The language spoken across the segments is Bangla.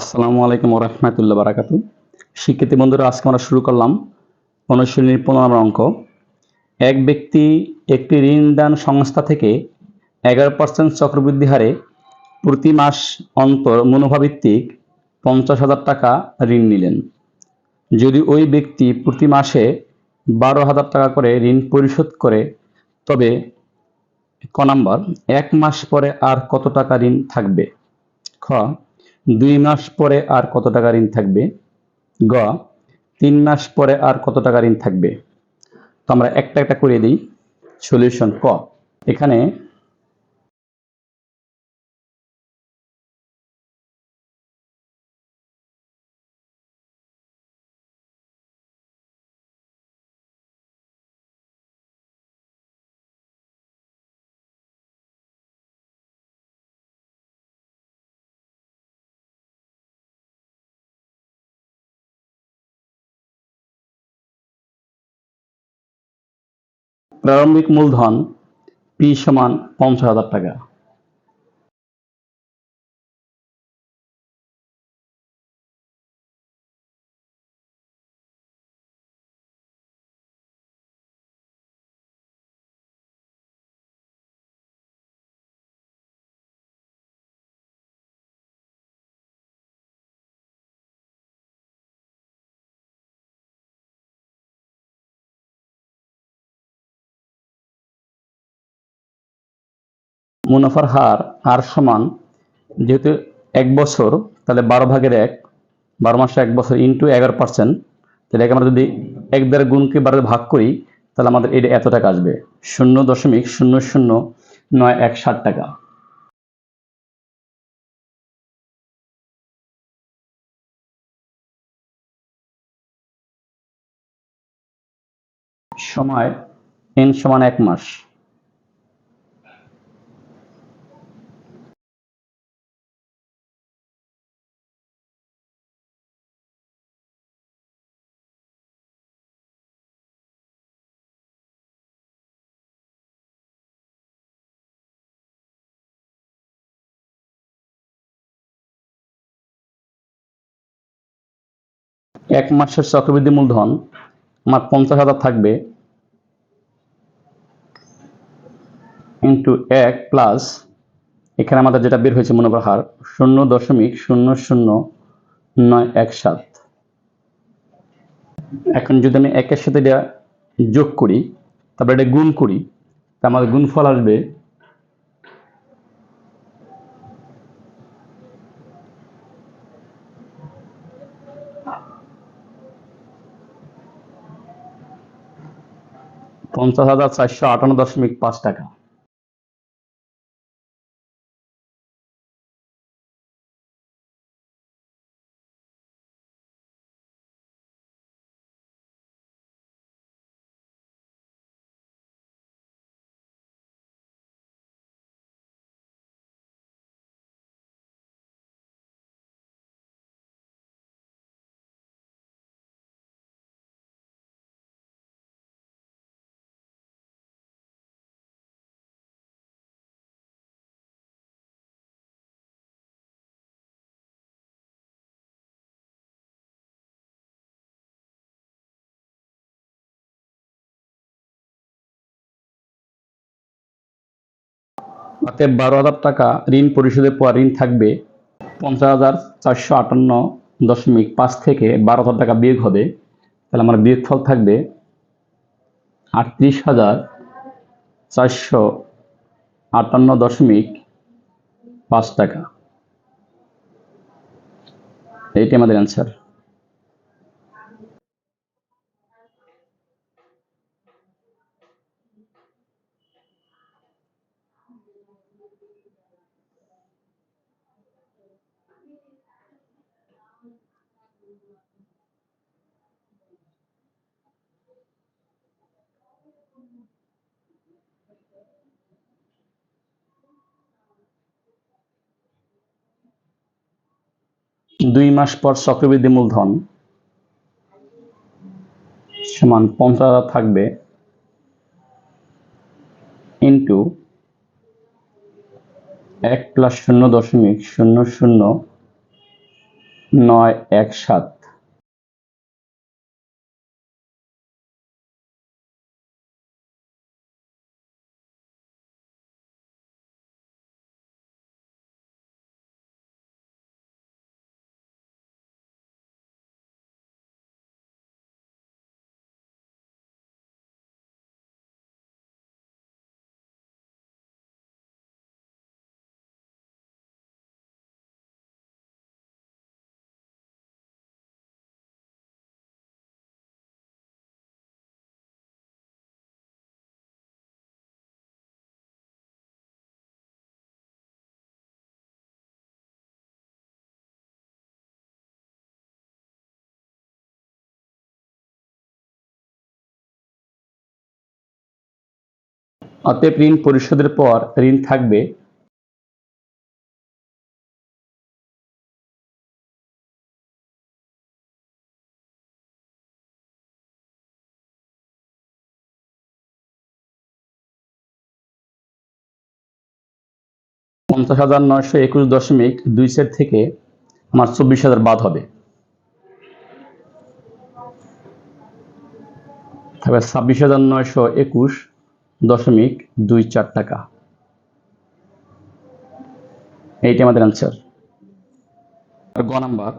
আসসালামু আলাইকুম রহমতুল্লাহ বারাকাতু শিক্ষার্থী বন্ধুরা, আজকে আমরা শুরু করলাম অনুশীলনীর পনেরো নম্বর অঙ্ক। এক ব্যক্তি একটি ঋণদান সংস্থা থেকে এগারো পার্সেন্ট চক্রবৃদ্ধি হারে প্রতি মাস অন্তর মুনাফাভিত্তিক পঞ্চাশ হাজার টাকা ঋণ নিলেন। যদি ওই ব্যক্তি প্রতি মাসে বারো হাজার টাকা করে ঋণ পরিশোধ করে, তবে ক নাম্বার, এক মাস পরে আর কত টাকা ঋণ থাকবে? খ দুই মাস পরে আর কত টাকা ঋণ থাকবে? গ, তিন মাস পরে আর কত টাকা ঋণ থাকবে? তো আমরা একটা একটা করে দিই। সলিউশন ক। এখানে প্রারম্ভিক মূলধন পি সমান পঞ্চাশ হাজার টাকা। মুনাফার হার হার সমান, যেহেতু এক বছর, তাহলে বারো ভাগের এক, বারো মাসে এক বছর ইন্টু এগারো পার্সেন্ট তাহলে একে আমরা যদি এক দ্বারা গুণকে বারো ভাগ করি, তাহলে আমাদের এটা এত টাকা আসবে? শূন্য দশমিক শূন্য শূন্য নয় এক ষাট টাকা। সময় এন সমান এক মাস। এক মাসের চক্রবৃদ্ধি মূলধন আমার পঞ্চাশ হাজার থাকবে ইন্টু এক প্লাস এখানে আমাদের যেটা বের হয়েছে মনোবর হার, শূন্য দশমিক শূন্য শূন্য নয় এক সাত। এখন যদি আমি একের সাথে এটা যোগ করি, তারপরে এটা গুণ করি তা আমাদের গুণফল আসবে পঞ্চাশ হাজার চারশো আটান্ন দশমিক পাঁচ টাকা। অতএব বারো হাজার টাকা ঋণ পরিশোধের পর ঋণ থাকবে পঞ্চাশ হাজার চারশো আটান্ন দশমিক পাঁচ থেকে বারো হাজার টাকা বিয়োগ হবে। তাহলে আমার বিয়োগফল থাকবে আটত্রিশ হাজার চারশো আটান্ন দশমিক পাঁচ টাকা। এইটি আমাদের অ্যান্সার দুই মাস পর চক্রবৃদ্ধি মূলধন সমান পঞ্চাশ থাকবে ইন্টু এক প্লাস শূন্য দশমিক শূন্য শূন্য নয় এক সাত। অতএব ঋণ পরিশোধের পর ঋণ থাকবে। পঞ্চাশ হাজার নয়শো একুশ দশমিক দুই সেট থেকে আমার চব্বিশ হাজার বাদ হবে। থাকবে ছাব্বিশ হাজার নয়শো একুশ দশমিক দুই চার টাকা। এইটি আমাদের আনসার আর গ নাম্বার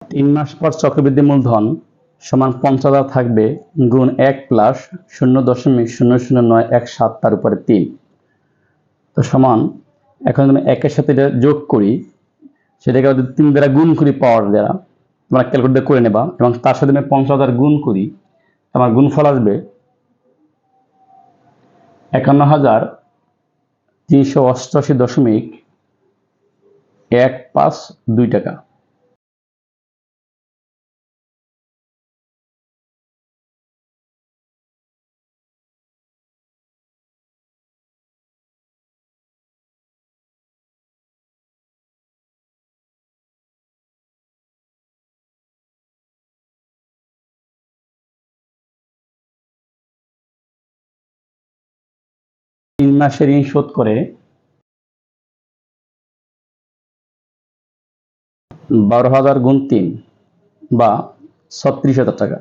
তিন মাস পর চক্রবৃদ্ধি মূলধন সমান পঞ্চাশ থাকবে গুণ এক প্লাস শূন্য দশমিক শূন্য শূন্য নয় এক সাত তার উপরে তিন। তো সমান, এখন আমি একের সাথে যোগ করি, সেটাকে যদি তিন দ্বারা গুণ করি পাওয়ার দ্বারা, তোমরা ক্যালকুলেট করে নেবা এবং তার সাথে আমি পঞ্চাশ হাজার গুণ করি আমার গুণফল আসবে একান্ন হাজার তিনশো অষ্টআশি দশমিক এক পাঁচ দুই টাকা। তিন মাসের ঋণ শোধ করে বারো হাজার গুণ তিন বা ছত্রিশ হাজার টাকা।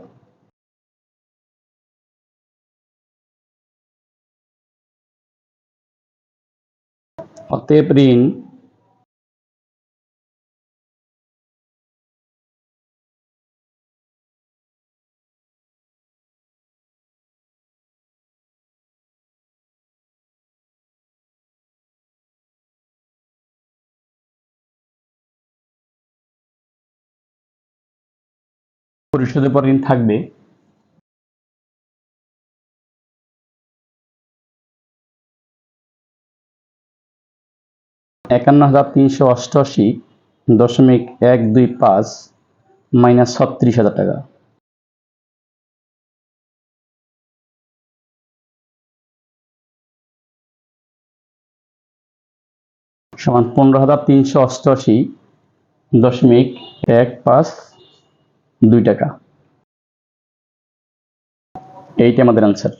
অতএব ঋণ পরিশোধের পর ঋণ থাকবে। একান্ন হাজার তিনশো অষ্টআশি দশমিক এক দুই পাঁচ মাইনাস ছত্রিশ হাজার টাকা। সমান পনেরো হাজার তিনশো অষ্টআশি দশমিক এক পাঁচ দুই টাকা। এইটা আমাদের অ্যান্সার